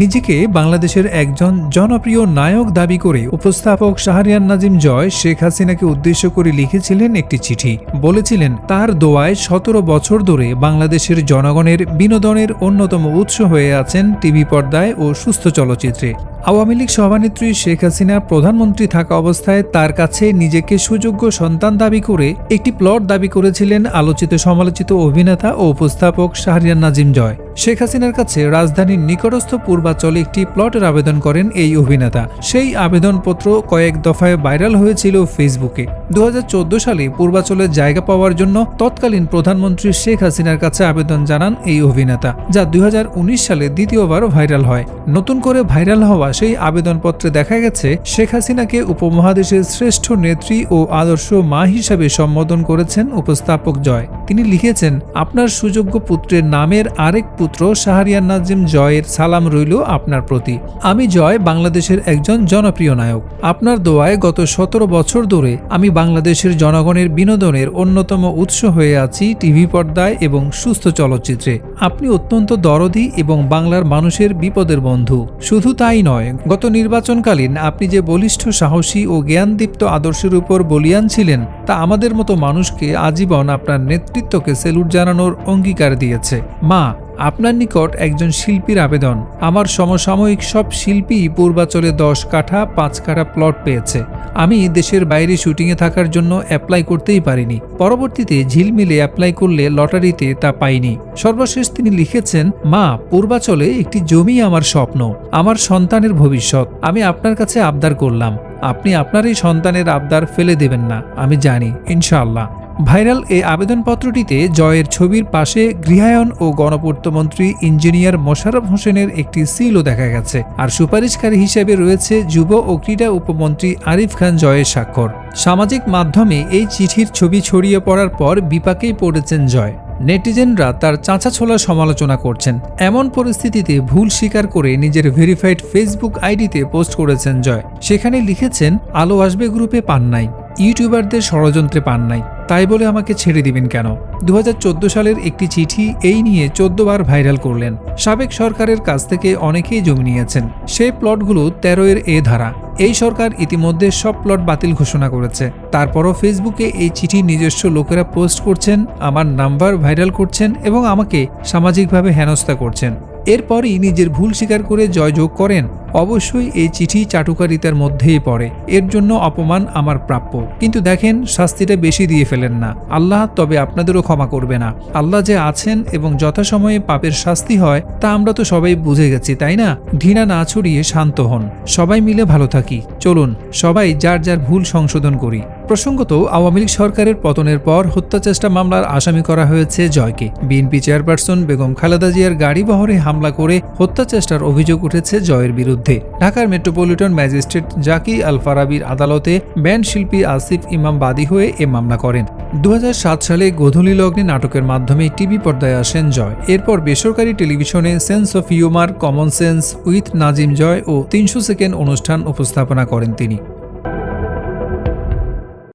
নিজেকে বাংলাদেশের একজন জনপ্রিয় নায়ক দাবি করে উপস্থাপক শাহরিয়ান নাজিম জয় শেখ হাসিনাকে উদ্দেশ্য করে লিখেছিলেন একটি চিঠি। বলেছিলেন, তার দোয়ায় সতেরো বছর ধরে বাংলাদেশের জনগণের বিনোদনের অন্যতম উৎস হয়ে আছেন টিভি পর্দায় ও সুস্থ চলচ্চিত্রে। আওয়ামী লীগ সভানেত্রী শেখ হাসিনা প্রধানমন্ত্রী থাকা অবস্থায় তার কাছে নিজেকে সুযোগ্য সন্তান দাবি করে একটি প্লট দাবি করেছিলেন আলোচিত সমালোচিত অভিনেতা ও উপস্থাপক শাহরিয়ান নাজিম জয়। শেখ হাসিনার কাছে রাজধানীর নিকটস্থ পূর্বাচলে একটি প্লটের আবেদন করেন এই অভিনেতা। সেই আবেদনপত্র কয়েক দফায় ভাইরাল হয়েছিল ফেসবুকে। দু হাজার চোদ্দ সালে পূর্বাচলের জায়গা পাওয়ার জন্য তৎকালীন প্রধানমন্ত্রী শেখ হাসিনার কাছে আবেদন জানান এই অভিনেতা, যা দু হাজার উনিশ সালে দ্বিতীয়বার ভাইরাল হয়। নতুন করে ভাইরাল হওয়া সেই আবেদনপত্রে দেখা গেছে, শেখ হাসিনাকে উপমহাদেশের শ্রেষ্ঠ নেত্রী ও আদর্শ মা হিসাবে সম্বোধন করেছেন উপস্থাপক জয়। তিনি লিখেছেন, আপনার সুযোগ্য পুত্রের নামের আরেক পুত্র শাহরিয়ার নাজিম জয়ের সালাম রইল আপনার প্রতি। আমি জয় বাংলাদেশের একজন জনপ্রিয় নায়ক। আপনার দোয়ায় গত সতেরো বছর ধরে আমি বাংলাদেশের জনগণের বিনোদনের অন্যতম উৎস হয়ে আছি টিভি পর্দায় এবং সুস্থ চলচ্চিত্রে। আপনি অত্যন্ত দরদি এবং বাংলার মানুষের বিপদের বন্ধু। শুধু তাই নয়, গত নির্বাচনকালীন আপনি যে বলিষ্ঠ সাহসী ও জ্ঞানদীপ্ত আদর্শের উপর বলিয়ান ছিলেন, তা আমাদের মতো মানুষকে আজীবন আপনার নেতৃত্বকে সেলুট জানানোর অঙ্গীকার দিয়েছে। মা, আপনার নিকট একজন শিল্পীর আবেদন। আমার সমসাময়িক সব শিল্পী পূর্বাচলে দশ কাঠা, পাঁচ কাঠা প্লট পেয়েছে। আমি দেশের বাইরে শুটিংয়ে থাকার জন্য অ্যাপ্লাই করতেই পারিনি। পরবর্তীতে ঝিলমিলে অ্যাপ্লাই করলে লটারিতে তা পাইনি। সর্বশেষ তিনি লিখেছেন, মা, পূর্বাচলে একটি জমি আমার স্বপ্ন, আমার সন্তানের ভবিষ্যৎ। আমি আপনার কাছে আবদার করলাম। আপনি আপনার এই সন্তানের আবদার ফেলে দেবেন না। আমি জানি, ইনশাআল্লাহ। ভাইরাল এই আবেদনপত্রটিতে জয়ের ছবির পাশে গৃহায়ন ও গণপূর্তমন্ত্রী ইঞ্জিনিয়ার মোশারফ হোসেনের একটি সিলও দেখা গেছে। আর সুপারিশকারী হিসেবে রয়েছে যুব ও ক্রীড়া উপমন্ত্রী আরিফ খান জয়ের স্বাক্ষর। সামাজিক মাধ্যমে এই চিঠির ছবি ছড়িয়ে পড়ার পর বিপাকেই পড়েছেন জয়। নেটিজেনরা তার চাঁচা ছোলা সমালোচনা করছেন। এমন পরিস্থিতিতে ভুল স্বীকার করে নিজের ভেরিফাইড ফেসবুক আইডিতে পোস্ট করেছেন জয়। সেখানে লিখেছেন, আলো আসবে গ্রুপে পান নাই। ইউটিউবারদের ষড়যন্ত্রে পান নাই। তাই বলে আমাকে ছেড়ে দিবেন কেন? দু হাজার চোদ্দ সালের একটি চিঠি এই নিয়ে চোদ্দ বার ভাইরাল করলেন। সাবেক সরকারের কাছ থেকে অনেকেই জমি নিয়েছেন। সেই প্লটগুলো তেরো এর এ ধারা। এই সরকার ইতিমধ্যে সব প্লট বাতিল ঘোষণা করেছে। তারপরও ফেসবুকে এই চিঠি নিজস্ব লোকেরা পোস্ট করছেন, আমার নাম্বার ভাইরাল করছেন এবং আমাকে সামাজিকভাবে হেনস্থা করছেন। এরপরই নিজের ভুল স্বীকার করে জয়যোগ করেন অবশ্যই এই চিঠি চাটুকারিতার মধ্যেই পড়ে। এর জন্য অপমান আমার প্রাপ্য। কিন্তু দেখেন, শাস্তিটা বেশি দিয়ে ফেলেন না। আল্লাহ তবে আপনাদেরও ক্ষমা করবে না। আল্লাহ যে আছেন এবং যথাসময়ে পাপের শাস্তি হয়, তা আমরা তো সবাই বুঝে গেছি, তাই না? ঘৃণা না ছড়িয়ে শান্ত হন। সবাই মিলে ভালো থাকি। চলুন, সবাই যার যার ভুল সংশোধন করি। প্রসঙ্গত, আওয়ামী লীগ সরকারের পতনের পর হত্যাচেষ্টা মামলার আসামি করা হয়েছে জয়কে। বিএনপি চেয়ারপারসন বেগম খালেদা জিয়ার গাড়ি বহরে হামলা করে হত্যাচেষ্টার অভিযোগ উঠেছে জয়ের বিরুদ্ধে। ঢাকার মেট্রোপলিটন ম্যাজিস্ট্রেট জাকি আল ফারাবির আদালতে ব্যান্ড শিল্পী আসিফ ইমাম বাদী হয়ে এ মামলা করেন। দু হাজার সাত সালে গোধূলি লগ্নে নাটকের মাধ্যমে টিভি পর্দায় আসেন জয়। এরপর বেসরকারি টেলিভিশনে sense of humour, common sense, with Nazim Joy ও তিনশো সেকেন্ড অনুষ্ঠান উপস্থাপনা করেন তিনি।